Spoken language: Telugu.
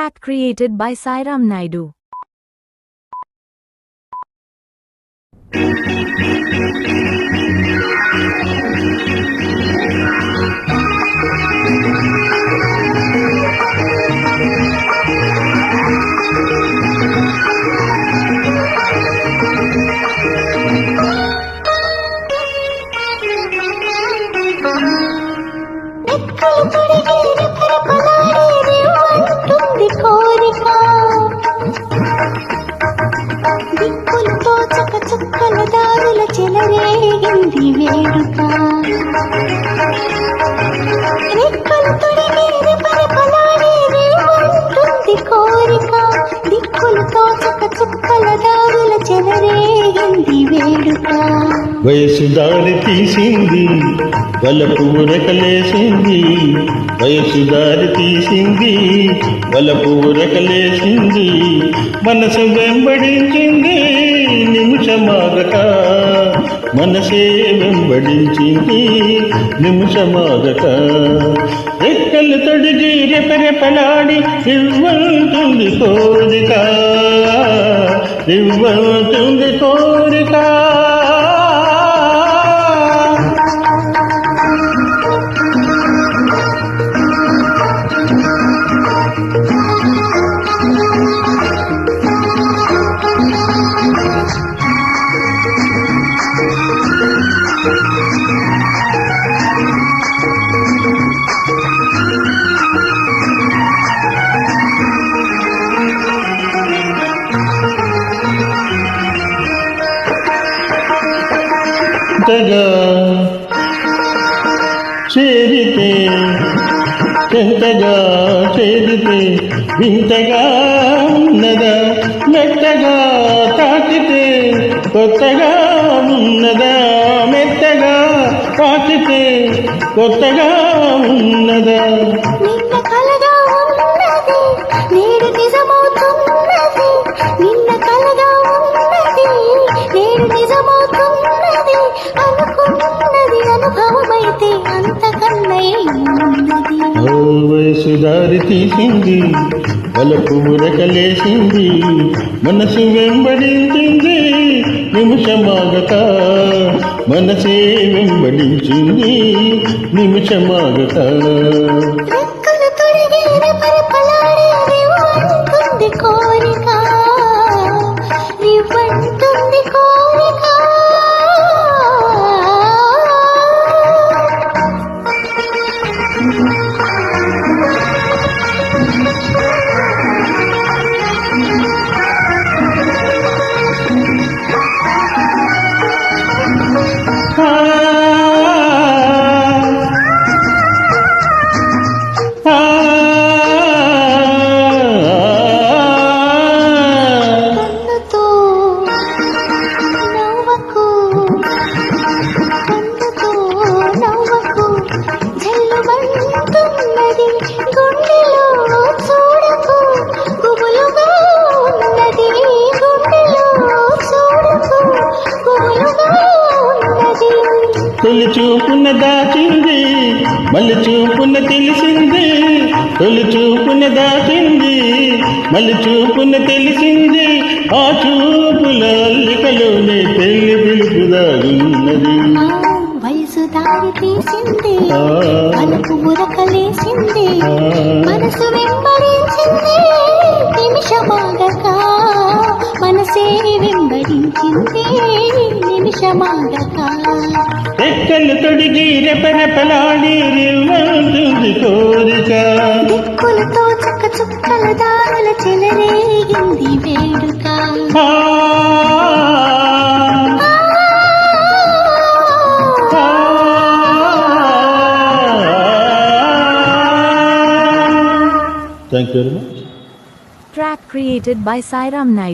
Track created by Sairam Naidu. కోరిక దిక్కులతో చక చుక్కల దారుల చెలరేగింది వేడుక. వయసు దారి తీసింది వలపు ఉరకలేసింది వయసు దారి తీసింది వలపు ఉరకలేసింది మనసు వెంబడించింది నిమిషమాగట మనసే వెంబడించింది నిమిషమాగట రెక్కలు తొడిగి రెపరెపలాడి ఇవ్వంటుంది కోరిక. ఇవ్వంతుంది కోరిక. ఎంతగా చేరితే ఎంతగా చేరితే వింతగా ఉన్నదా మెత్తగా తాకితే కొత్తగా ఉన్నదా మెత్తగా తాకితే కొత్తగా ఉన్నదా. అనుభవమైతే వయసు దారి తీసింది వలపు ఉరకలేసింది మనసు వెంబడించింది నిమిషమాగత మనసే వెంబడించింది నిమిషమాగత. కోరిక. తొలి చూపున దాచింది మళ్ళీ చూపున తెలిసింది. తొలి చూపున దాచింది మళ్ళీ చూపున తెలిసింది. ఆ చూపుల అల్లికలోనే పెళ్ళి పిలుపు దాగున్నది వయసు దారి తీసింది. మనసు వెంబడించింది రెక్కలు తొడిగి రెపరెపలాడి రివ్వంటుంది కోరిక దిక్కులతో చక్క చుక్కల దారుల చెలరేగింది వేడుక ఆ, ఆ, Thank you very much. Track created by Sairam Naidu.